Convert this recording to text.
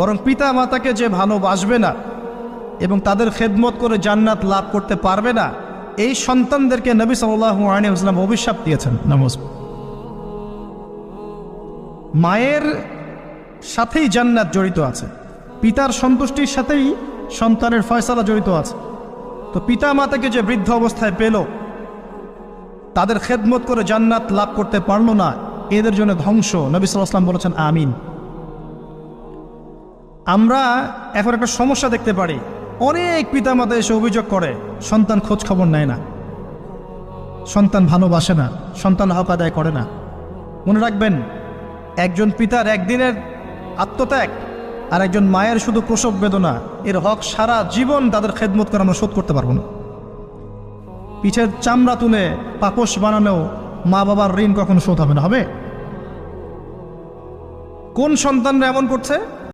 বরং পিতা মাতাকে যে ভালোবাসবে না এবং তাদের খেদমত করে জান্নাত লাভ করতে পারবে না, এই সন্তানদেরকে নবী সাল্লাল্লাহু আলাইহি ওয়াসাল্লাম অভিশাপ দিয়েছেন। নামাজ। মায়ের সাথেই জান্নাত জড়িত আছে। পিতার সন্তুষ্টির সাথেই সন্তানের ফয়সালা জড়িত আছে। তো পিতা মাতাকে যে বৃদ্ধ অবস্থায় পেল, তাদের খেদমত করে জান্নাত লাভ করতে পারল না, এদের জন্য ধ্বংস। নবী সাল্লাম বলেছেন, আমিন। আমরা এখন একটা সমস্যা দেখতে পারি। অনেক পিতামাতা এসে অভিযোগ করে, সন্তান খোঁজ খবর নেয় না। সন্তান ভালোবাসে না, সন্তান হক আদায় করে না। মনে রাখবেন, একজন পিতার একদিনের আত্মত্যাগ আর একজন মায়ের শুধু প্রসব বেদনা, এর হক সারা জীবন তাদের খেদমত করে আমরা শোধ করতে পারব না। পিঠের চামড়া তুলে পাপস বানালেও মা বাবার ঋণ কখনো শোধ হবে না, হবে? কোন সন্তানরা এমন করছে?